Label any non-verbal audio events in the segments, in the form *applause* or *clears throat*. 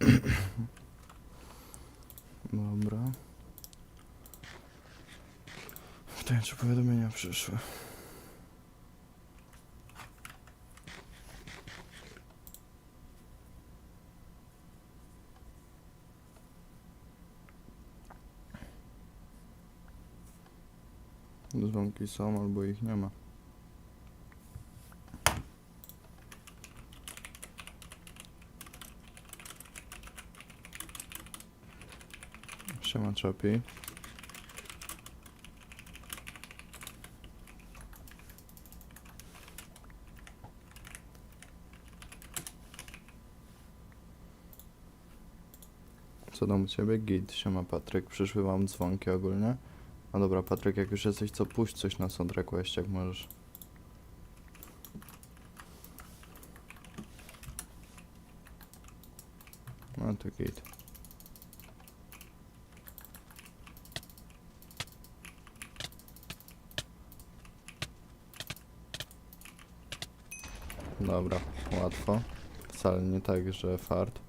*clears throat* Dobra. Pytanie, czy powiadomienia przyszły. Dzwonki są, albo ich nie ma. Siema Czopi. Co tam u ciebie? Git, siema Patryk. Przyszły wam dzwonki ogólnie? No dobra, Patryk, jak już jesteś, co puść coś na sound request, jak możesz. No to git. Dobra, łatwo. Wcale nie tak, że fart.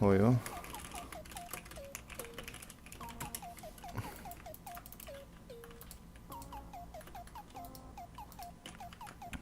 Ojo.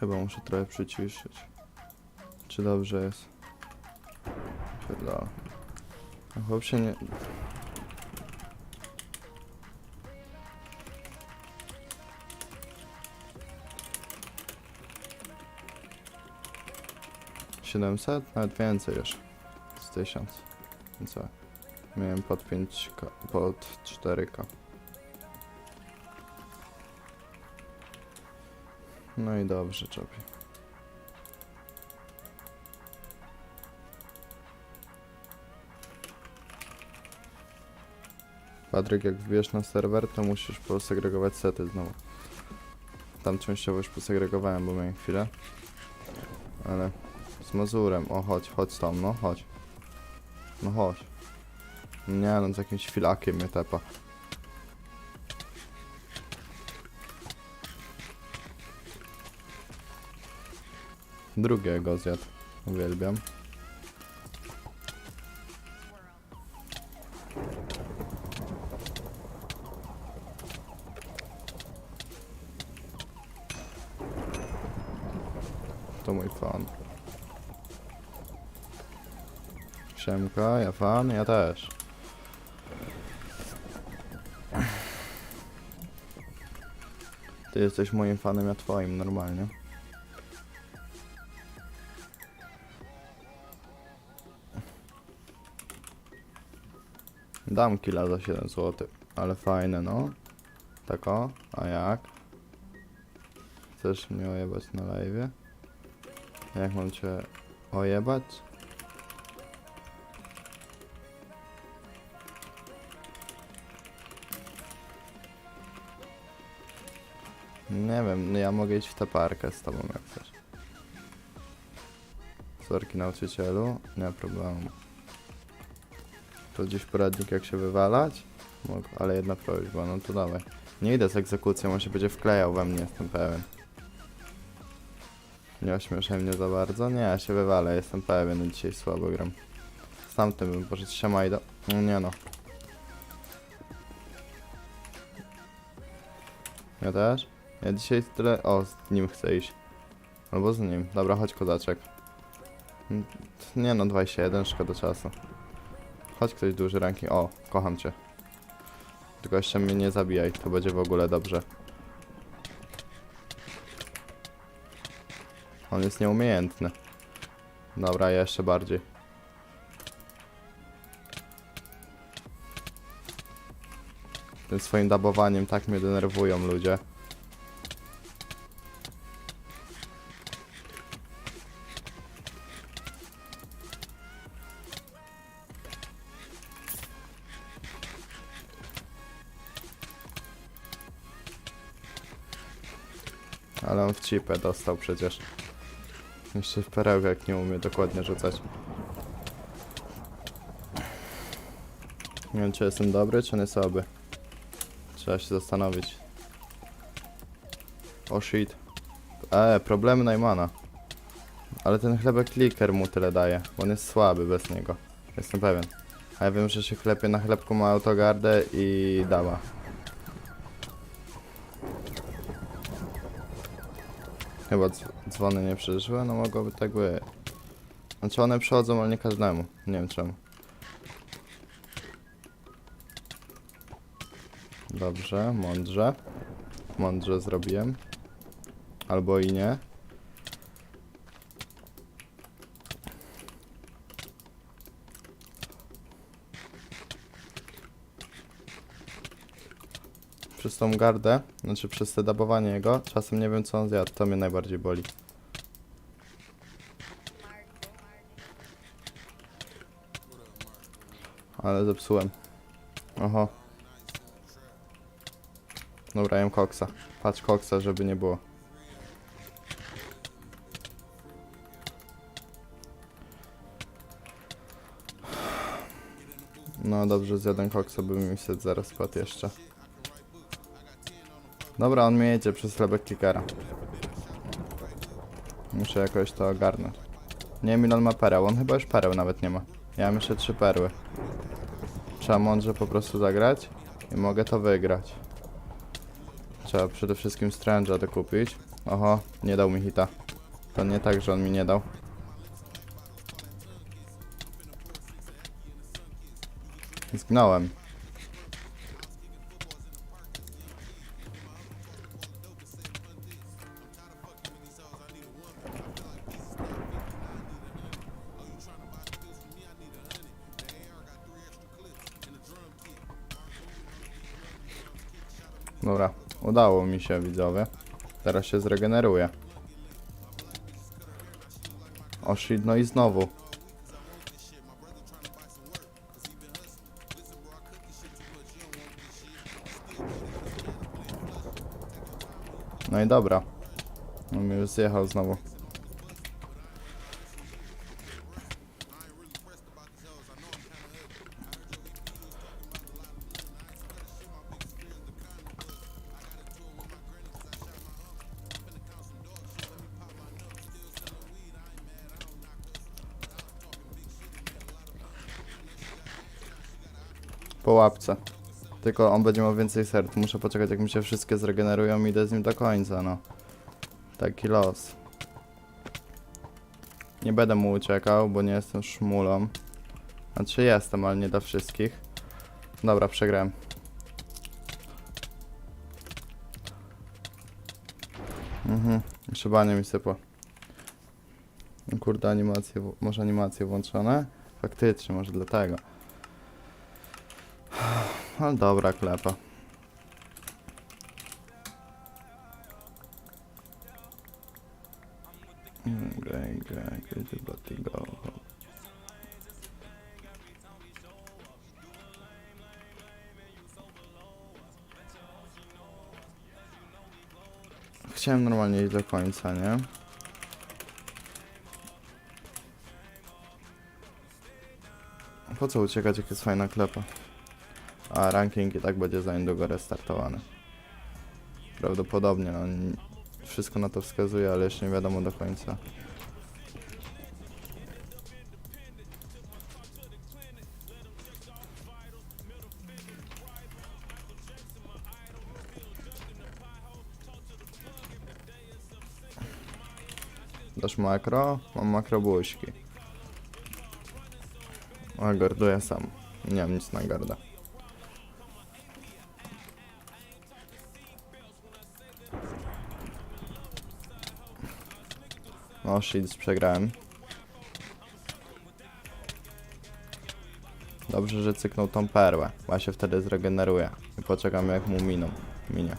Chyba muszę trochę przyciszyć. Czy dobrze jest? Pierdala. A Chłop się nie... Siedemset? Nawet więcej już. Z tysiąc. Co? Miałem pod 5k, pod 4k. No i dobrze, Czopi. Patryk, jak wbijesz na serwer, to musisz posegregować sety znowu. Tam częściowo już posegregowałem, bo miałem chwilę. Ale z Mazurem, o chodź, chodź tam, no chodź. No chodź. Nie no, z jakimś filakiem mnie tepa. Drugiego zjadł. Uwielbiam. To mój fan. Siemka, ja fan, ja też. Ty jesteś moim fanem, ja twoim, normalnie. Dam killa za 7 zł, ale fajne no. Tak o, a jak? Chcesz mnie ojebać na live? Jak mam cię ojebać? Nie wiem, no ja mogę iść w tę parkę z tobą jak chcesz. Sorki nauczycielu, nie ma problemu. To gdzieś poradnik jak się wywalać? Mogę, ale jedna prośba, no to dawaj. Nie idę z egzekucją, on się będzie wklejał we mnie, jestem pewien. Nie ośmieszaj mnie za bardzo. Nie, ja się wywalę, jestem pewien, dzisiaj słabo gram. Z tamtym bym poszedł, siema i do... No Nie no. Ja też? Ja dzisiaj tyle... O, z nim chcę iść. Albo z nim. Dobra, chodź kozaczek. Mm, Nie no, 21, szkoda czasu. Chodź ktoś duży ranking. O, kocham cię. Tylko jeszcze mnie nie zabijaj, to będzie w ogóle dobrze. On jest nieumiejętny. Dobra, jeszcze bardziej. Tym swoim dabowaniem tak mnie denerwują ludzie. Ale on w cipę dostał przecież. Jeszcze w perełkę jak nie umie dokładnie rzucać. Nie wiem czy jestem dobry, czy nie słaby. Trzeba się zastanowić. O shit. E, problemy Najmana. Ale ten chlebek kliker mu tyle daje, bo on jest słaby bez niego. Jestem pewien. A ja wiem, że się chlepie na chlebku ma autogardę i dała. Chyba dzw- dzwony nie przeżyły, no mogłoby tak być. Znaczy one przychodzą, ale nie każdemu. Nie wiem czemu. Dobrze, mądrze. Mądrze zrobiłem. Albo i nie. Przez tą gardę, znaczy przez te dabowanie jego, czasem nie wiem co on zjadł, to mnie najbardziej boli. Ale zepsułem. Oho. Dobra, jem koksa. Patrz koksa, żeby nie było. No dobrze, zjadłem koksa, by mi set zaraz spadł jeszcze. Dobra, on mnie jedzie przez chlebek klikera. Muszę jakoś to ogarnąć. Nie wiem ile on ma pereł, on chyba już pereł nawet nie ma. Ja mam jeszcze trzy perły. Trzeba mądrze po prostu zagrać i mogę to wygrać. Trzeba przede wszystkim Strange'a dokupić. Oho, nie dał mi hita. To nie tak, że on mi nie dał. Zgnąłem. Dobra, udało mi się widzowie. Teraz się zregeneruje. O shit, no i znowu. No i dobra. On mi już zjechał znowu. Po łapce. Tylko on będzie miał więcej serc. Muszę poczekać jak mi się wszystkie zregenerują i idę z nim do końca, no. Taki los. Nie będę mu uciekał, bo nie jestem szmulą. Znaczy jestem, ale nie dla wszystkich. Dobra, przegrałem. Mhm, jeszcze banie mi sypło. Kurde, animacje, może animacje włączone? Faktycznie, może dlatego. Ale dobra klepa. Chciałem normalnie iść do końca, nie? Po co uciekać, jak jest fajna klepa? A ranking i tak będzie za niedługo restartowany. Prawdopodobnie, no, wszystko na to wskazuje, ale jeszcze nie wiadomo do końca. Dasz makro? Mam makro buźki. A garduję sam. Nie mam nic na gardę. O shit, przegrałem. Dobrze, że cyknął tą perłę, ja się wtedy zregeneruję. I poczekam jak mu miną. Minie.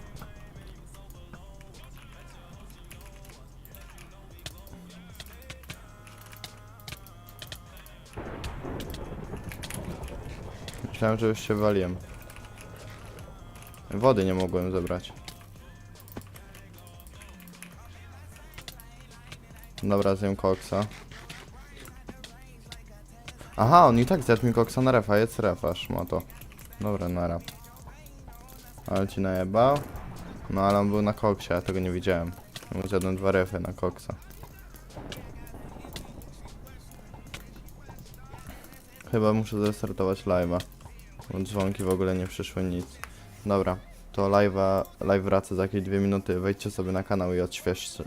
Myślałem, że już się waliłem. Wody nie mogłem zebrać. Dobra, zjem koksa. Aha, on i tak zjadł mi koksa na refa, jest refa, szmato. Dobra, nara. Ale ci najebał. No ale on był na koksie, ja tego nie widziałem. Mu Zjadłem dwa refy na koksa. Chyba muszę zrestartować live'a. Dzwonki w ogóle nie przyszły nic. Dobra, to live'a, live wraca za jakieś dwie minuty. Wejdźcie sobie na kanał i odświeżcie,